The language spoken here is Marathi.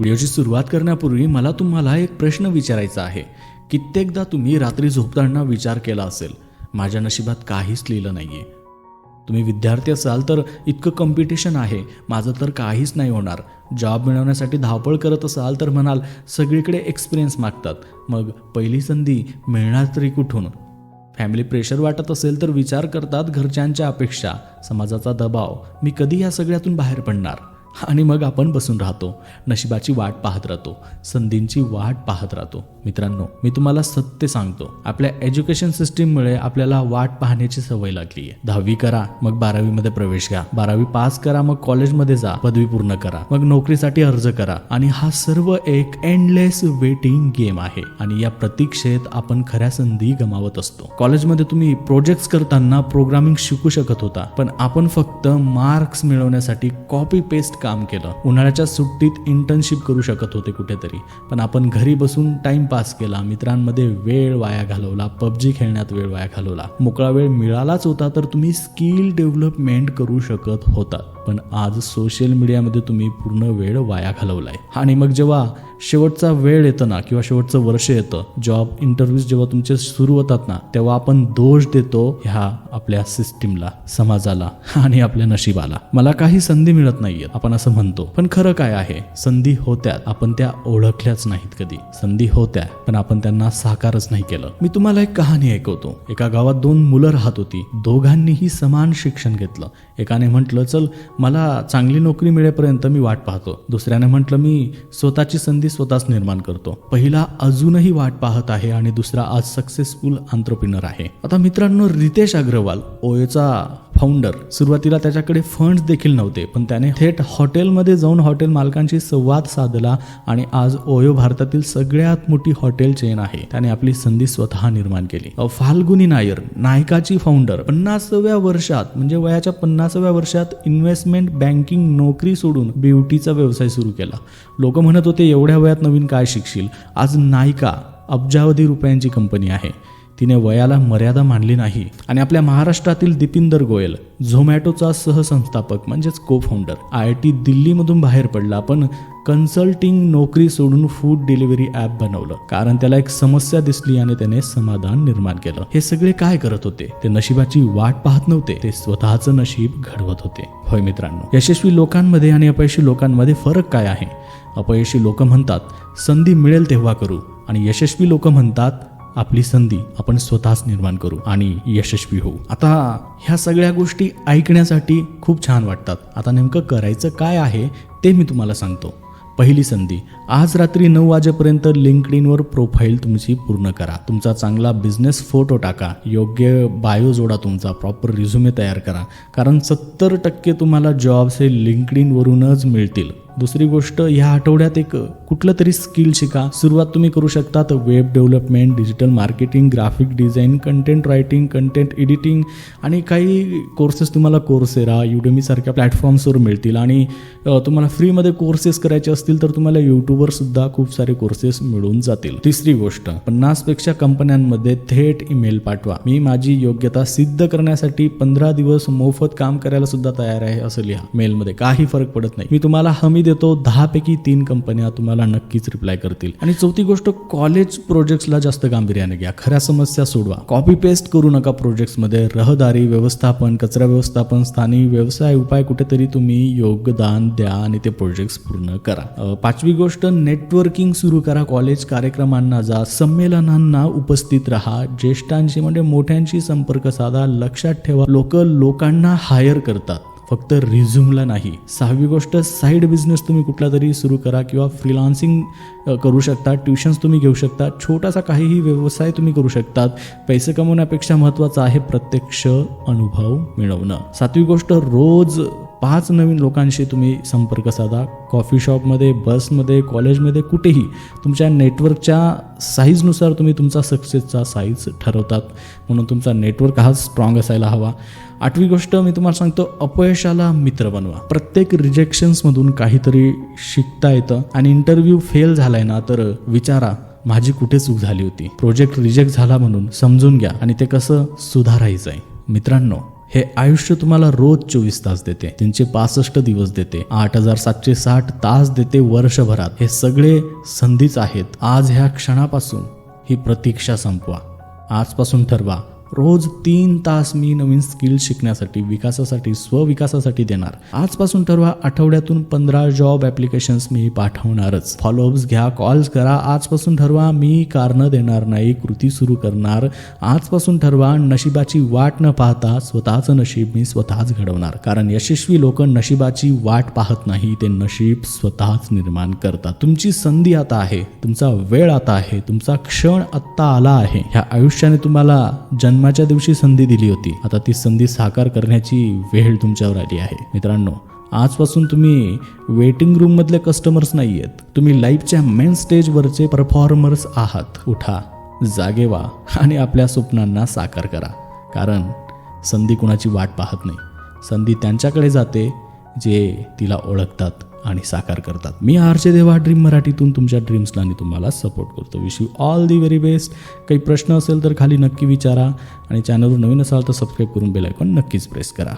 व्हिडिओची सुरुवात करण्यापूर्वी मला तुम्हाला एक प्रश्न विचारायचा आहे. कित्येकदा तुम्ही रात्री झोपताना विचार केला असेल माझ्या नशिबात काहीच लिहिलं नाहीये. तुम्ही विद्यार्थी असाल तर इतकं कॉम्पिटिशन आहे माझं तर काहीच नाही होणार. जॉब मिळवण्यासाठी धावपळ करत असाल तर म्हणाल सगळीकडे एक्सपिरियन्स मागतात. मग पहिली संधी मिळणार तरी कुठून? फॅमिली प्रेशर वाटत असेल तर विचार करतात घरच्यांच्या अपेक्षा. समाजाचा दबाव. मी कधी या सगळ्यातून बाहेर पडणार? आणि मग आपण बसून राहतो नशिबाची वाट पाहत राहतो संधींची वाट पाहत राहतो. मित्रांनो मी तुम्हाला सत्य सांगतो आपल्या एज्युकेशन सिस्टीममुळे आपल्याला वाट पाहण्याची सवय लागली आहे दहावी करा मग बारावीमध्ये प्रवेश घ्या. बारावी पास करा मग कॉलेजमध्ये जा. पदवी पूर्ण करा. मग नोकरीसाठी अर्ज करा. आणि हा सर्व एक एंडलेस वेटिंग गेम आहे. आणि या प्रतीक्षेत आपण खऱ्या संधी गमावत असतो. कॉलेजमध्ये तुम्ही प्रोजेक्ट्स करताना प्रोग्रामिंग शिकू शकत होता पण आपण फक्त मार्क्स मिळवण्यासाठी कॉपी पेस्ट काम केलं. उन्हाळ्याच्या सुट्टीत इंटर्नशिप करू शकत होते कुठेतरी. पण आपण घरी बसून टाइमपास केला. मित्रांमध्ये वेळ वाया घालवला. पबजी खेळण्यात वेळ वाया घालवला. मोकळा वेळ मिळालाच होता तर तुम्ही स्किल डेव्हलपमेंट करू शकत होता पण आज सोशल मीडियामध्ये तुम्ही पूर्ण वेळ वाया घालवलाय. आणि मग जेव्हा शेवटचा वेळ येतो ना किंवा शेवटचं वर्ष येतं जॉब इंटरव्ह्यूज जेव्हा तुमचे सुरू होतात ना तेव्हा आपण दोष देतो ह्या आपल्या सिस्टीमला समाजाला आणि आपल्या नशिबाला. मला काही संधी मिळत नाहीये आपण असं म्हणतो. पण खरं काय आहे संधी होत्या आपण त्या ओळखल्याच नाहीत कधी. संधी होत्या पण आपण त्यांना साकारच नाही केलं. मी तुम्हाला एक कहाणी ऐकवतो. एका गावात दोन मुलं राहत होती. दोघांनीही समान शिक्षण घेतलं. एकाने म्हटलं चल मला चांगली नोकरी मिळेपर्यंत मी वाट पाहतो. दुसऱ्याने म्हटलं मी स्वतःची संधी स्वतःच निर्माण करतो. पहिला अजूनही वाट पाहत आहे आणि दुसरा आज सक्सेसफुल आंतरप्रिनर आहे. आता मित्रांनो रितेश अग्रवाल ओयोचा फाउंडर सुरुवातीला त्याच्याकडे फंड्स देखील नव्हते पण त्याने थेट हॉटेलमध्ये जाऊन हॉटेल मालकांशी संवाद साधला आणि आज ओयो भारतातील सगळ्यात मोठी हॉटेल चेन आहे. त्याने आपली संधी स्वतः निर्माण केली. फाल्गुनी नायर नायकाची फाउंडर पन्नासाव्या वर्षात म्हणजे वयाच्या पन्नासाव्या वर्षात इन्व्हेस्टमेंट बँकिंग नोकरी सोडून ब्युटीचा व्यवसाय सुरू केला. लोक म्हणत होते एवढ्या वयात नवीन काय शिकशील? आज नायका अब्जावधी रुपयांची कंपनी आहे. तिने वयाला मर्यादा मानली नाही. आणि आपल्या महाराष्ट्रातील दिपिंदर गोयल झोमॅटोचा सहसंस्थापक म्हणजेच co founder I I T दिल्लीमधून बाहेर पडला पण कन्सल्टिंग नोकरी सोडून फूड डिलिव्हरी ॲप बनवलं. कारण त्याला एक समस्या दिसली आणि त्याने समाधान निर्माण केलं. हे सगळे काय करत होते? ते नशिबाची वाट पाहत नव्हते. ते स्वतःचं नशीब घडवत होते. होय मित्रांनो यशस्वी लोकांमध्ये आणि अपयशी लोकांमध्ये फरक काय आहे? अपयशी लोक म्हणतात संधी मिळेल तेव्हा करू. आणि यशस्वी लोक म्हणतात आपली संधी आपण स्वतःच निर्माण करू आणि यशस्वी होऊ. आता ह्या सगळ्या गोष्टी ऐकण्यासाठी खूप छान वाटतात. आता नेमकं करायचं काय आहे ते मी तुम्हाला सांगतो. पहिली संधी आज रात्री नऊ वाजेपर्यंत लिंकडिनवर प्रोफाईल तुमची पूर्ण करा. तुमचा चांगला बिझनेस फोटो टाका. योग्य बायो जोडा तुमचा. प्रॉपर रिझ्युमे तयार करा. कारण सत्तर टक्के तुम्हाला जॉब्स हे लिंकडिनवरूनच मिळतील. दुसरी गोष्ट ह्या आठवड्यात एक कुठलं तरी स्किल शिका. सुरुवात तुम्ही करू शकता तर web development digital marketing graphic design content writing content editing आणि काही कोर्सेस तुम्हाला कोर्सेरा युडेमीसारख्या प्लॅटफॉर्म्सवर मिळतील. आणि तुम्हाला फ्रीमध्ये कोर्सेस करायचे असतील तर तुम्हाला यूट्यूबवर सुद्धा खूप सारे कोर्सेस मिळून जातील. तिसरी गोष्ट पन्नासपेक्षा कंपन्यांमध्ये थेट ईमेल पाठवा. मी माझी योग्यता सिद्ध करण्यासाठी पंधरा दिवस मोफत काम करायला सुद्धा तयार आहे असं लिहा. मेलमध्ये काही फरक पडत नाही. मी तुम्हाला हमी देतो दहा पैकी तीन कंपन्या तुम्हाला नक्कीच रिप्लाय करतील. आणि चौथी गोष्ट कॉलेज प्रोजेक्ट्सला जास्त गांभीर्याने घ्या. खऱ्या समस्या सोडवा. कॉपी पेस्ट करू नका प्रोजेक्ट्समध्ये रहदारी व्यवस्थापन कचरा व्यवस्थापन स्थानिक व्यवसाय उपाय कुठेतरी तुम्ही योगदान द्या आणि ते प्रोजेक्ट्स पूर्ण करा. पाचवी गोष्ट नेटवर्किंग सुरू करा. कॉलेज कार्यक्रमांना जा. संमेलनांना उपस्थित राहा. ज्येष्ठांशी म्हणजे मोठ्यांशी संपर्क साधा. लक्षात ठेवा. लोक लोकांना हायर करतात. फक्त रिझ्युमला नाही. सहावी गोष्ट साईड बिझनेस तुम्ही कुठला तरी सुरू करा किंवा फ्रीलान्सिंग करू शकता ट्युशन्स तुम्ही घेऊ शकता छोटासा काहीही व्यवसाय तुम्ही करू शकतात. पैसे कमवण्यापेक्षा महत्त्वाचं आहे प्रत्यक्ष अनुभव मिळवणं. सातवी गोष्ट रोज पाच नवीन लोकांशी तुम्ही संपर्क साधा. कॉफी शॉपमध्ये बसमध्ये कॉलेजमध्ये कुठेही तुमच्या नेटवर्कच्या साईजनुसार तुम्ही तुमचा सक्सेसचा साईज ठरवतात. म्हणून तुमचा नेटवर्क हा स्ट्रॉंग असायला हवा. आठवी गोष्ट मी तुम्हाला सांगतो अपयशाला मित्र बनवा. प्रत्येक रिजेक्शन्समधून काहीतरी शिकता येतं आणि इंटरव्ह्यू फेल झालाय ना तर विचारा माझी कुठे चूक झाली होती? प्रोजेक्ट रिजेक्ट झाला म्हणून समजून घ्या आणि ते कसं सुधारायचं आहे मित्रांनो हे आयुष्य तुम्हाला रोज चोवीस तास देते तीनशे पासष्ट दिवस देते आठ हजार सातशे साठ तास देते वर्षभरात. हे सगळे संधीच आहेत. आज ह्या क्षणापासून ही प्रतीक्षा संपवा. आजपासून ठरवा. रोज तीन तास मी नवीन स्किल शिकण्यासाठी विकासासाठी स्वविकासासाठी देणार. आजपासून ठरवा आठवड्यातून पंधरा जॉब ॲप्लिकेशन्स मी पाठवणारच. फॉलोअप्स घ्या कॉल्स करा. आजपासून ठरवा मी कारणं देणार नाही कृती सुरू करणार. आजपासून ठरवा नशिबाची वाट न पाहता स्वतःचं नशीब मी स्वतःच घडवणार. कारण यशस्वी लोक नशिबाची वाट पाहत नाही ते नशीब स्वतःच निर्माण करतात. तुमची संधी आता आहे तुमचा वेळ आता आहे तुमचा क्षण आत्ता आला आहे. ह्या आयुष्याने तुम्हाला जन्म जन्माच्या दिवशी संधी दिली होती. आता ती संधी साकार करण्याची वेळ तुमच्यावर आली आहे. मित्रांनो आजपासून तुम्ही वेटिंग रूममधले कस्टमर्स नाही आहेत तुम्ही लाईफच्या मेन स्टेजवरचे परफॉर्मर्स आहात. उठा जागे व्हा आणि आपल्या स्वप्नांना साकार करा. कारण संधी कुणाची वाट पाहत नाही. संधी त्यांच्याकडे जाते जे तिला ओळखतात. आणि साकार करतात. मी आरचे देवा ड्रीम मराठीतून तुमच्या ड्रीम्सला आणि तुम्हाला सपोर्ट करतो. Wish you all the very best काही प्रश्न असेल तर खाली नक्की विचारा आणि चॅनलवर नवीन असाल तर सबस्क्राईब करून बेल आयकॉन नक्कीच प्रेस करा.